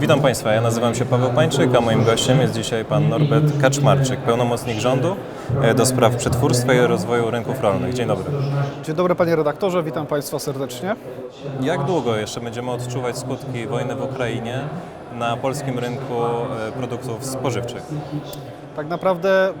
Witam Państwa, ja nazywam się Paweł Pańczyk, a moim gościem jest dzisiaj Pan Norbert Kaczmarczyk, pełnomocnik rządu e, do spraw przetwórstwa i rozwoju rynków rolnych. Dzień dobry. Dzień dobry panie redaktorze, witam państwa serdecznie. Jak długo jeszcze będziemy odczuwać skutki wojny w Ukrainie na polskim rynku e, produktów spożywczych? Tak naprawdę y,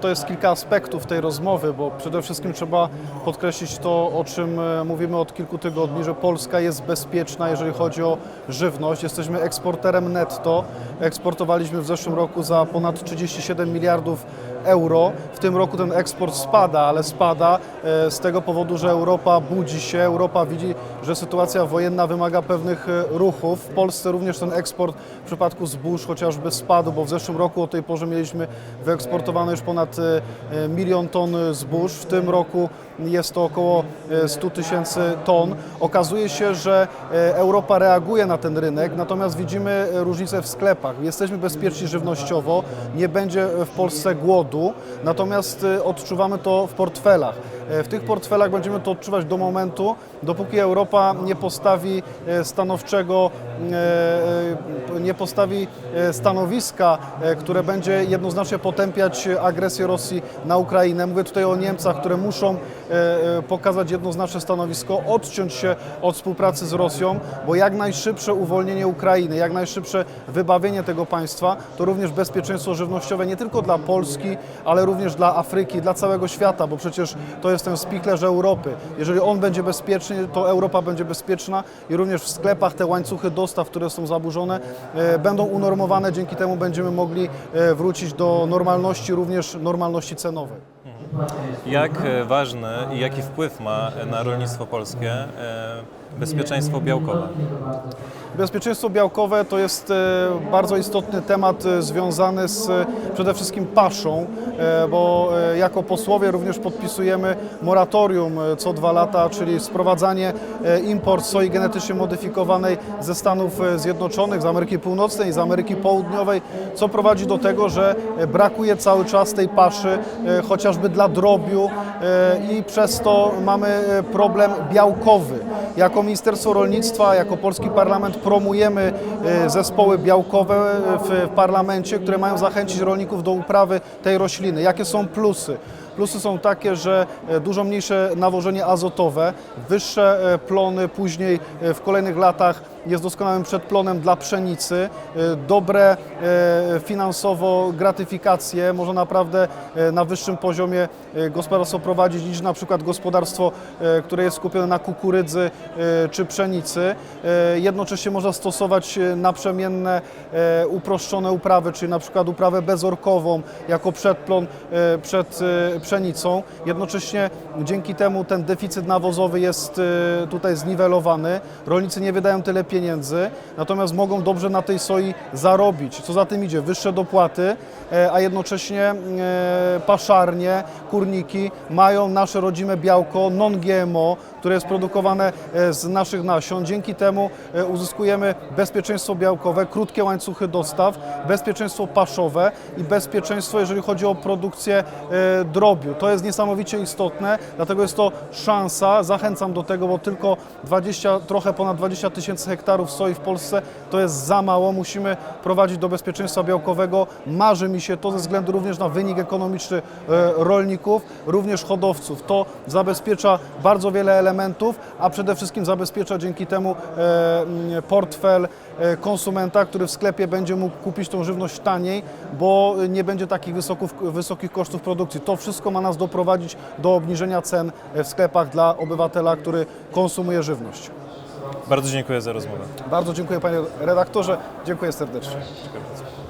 to jest kilka aspektów tej rozmowy, bo przede wszystkim trzeba podkreślić to, o czym y, mówimy od kilku tygodni, że Polska jest bezpieczna, jeżeli chodzi o żywność. Jesteśmy eksporterem netto. Eksportowaliśmy w zeszłym roku za ponad 37 miliardów euro. W tym roku ten eksport spada, ale spada e, z tego powodu, że Europa budzi się, Europa widzi, że sytuacja wojenna wymaga pewnych ruchów. W Polsce również ten eksport w przypadku zbóż chociażby spadł, bo w zeszłym roku o tej porze mieliśmy wyeksportowane już ponad e, e, milion ton zbóż. W tym roku jest to około e, 100 tysięcy ton. Okazuje się, że e, Europa reaguje na ten rynek, natomiast widzimy e, różnice w sklepach. Jesteśmy bezpieczni żywnościowo, nie będzie w Polsce głodu, natomiast e, odczuwamy to w portfelach. E, W tych portfelach będziemy to odczuwać do momentu, dopóki Europa nie postawi e, stanowczego, e, e, nie postawi stanowiska, które będzie jednoznacznie potępiać agresję Rosji na Ukrainę. Mówię tutaj o Niemcach, które muszą pokazać jednoznaczne stanowisko, odciąć się od współpracy z Rosją, bo jak najszybsze uwolnienie Ukrainy, jak najszybsze wybawienie tego państwa, to również bezpieczeństwo żywnościowe nie tylko dla Polski, ale również dla Afryki, dla całego świata, bo przecież to jest ten spichlerz Europy. Jeżeli on będzie bezpieczny, to Europa będzie bezpieczna i również w sklepach te łańcuchy dostaw, które są zaburzone, e, będą unormowane. Dzięki temu będziemy mogli e, wrócić do normalności, również normalności cenowej. Jak e, ważny i jaki wpływ ma na rolnictwo polskie e, bezpieczeństwo białkowe? Bezpieczeństwo białkowe to jest e, bardzo istotny temat związany z przede wszystkim paszą, bo jako posłowie również podpisujemy moratorium co dwa lata, czyli sprowadzanie, import soi genetycznie modyfikowanej ze Stanów Zjednoczonych, z Ameryki Północnej, z Ameryki Południowej, co prowadzi do tego, że brakuje cały czas tej paszy, chociażby dla drobiu e, i przez to mamy e, problem białkowy. Jako Ministerstwo Rolnictwa, jako Polski Parlament promujemy e, zespoły białkowe w parlamencie, które mają zachęcić rolników do uprawy tej rośliny. Jakie są plusy? Plusy są takie, że dużo mniejsze nawożenie azotowe, wyższe plony później w kolejnych latach jest doskonałym przedplonem dla pszenicy, e, dobre e, finansowo gratyfikacje, można naprawdę e, na wyższym poziomie gospodarstwo prowadzić niż na przykład gospodarstwo, które jest skupione na kukurydzy czy pszenicy. Jednocześnie można stosować naprzemienne uproszczone uprawy, czyli na przykład uprawę bezorkową jako przedplon przed pszenicą. Jednocześnie dzięki temu ten deficyt nawozowy jest tutaj zniwelowany. Rolnicy nie wydają tyle pieniędzy, natomiast mogą dobrze na tej soi zarobić. Co za tym idzie? Wyższe dopłaty, e, a jednocześnie e, paszarnie, kurniki mają nasze rodzime białko non-GMO, które jest produkowane e, z naszych nasion. Dzięki temu uzyskujemy bezpieczeństwo białkowe, krótkie łańcuchy dostaw, bezpieczeństwo paszowe i bezpieczeństwo, jeżeli chodzi o produkcję drobiu. To jest niesamowicie istotne, dlatego jest to szansa. Zachęcam do tego, bo tylko 20, trochę ponad 20 tysięcy hektarów soi w Polsce to jest za mało. Musimy prowadzić do bezpieczeństwa białkowego. Marzy mi się to ze względu również na wynik ekonomiczny e, rolników, również hodowców. To zabezpiecza bardzo wiele elementów, a przede wszystkim zabezpiecza dzięki temu e, portfel e, konsumenta, który w sklepie będzie mógł kupić tą żywność taniej, bo nie będzie takich wysokich kosztów produkcji. To wszystko ma nas doprowadzić do obniżenia cen w sklepach dla obywatela, który konsumuje żywność. Bardzo dziękuję za rozmowę. Bardzo dziękuję panie redaktorze, dziękuję serdecznie. Dziękuję bardzo.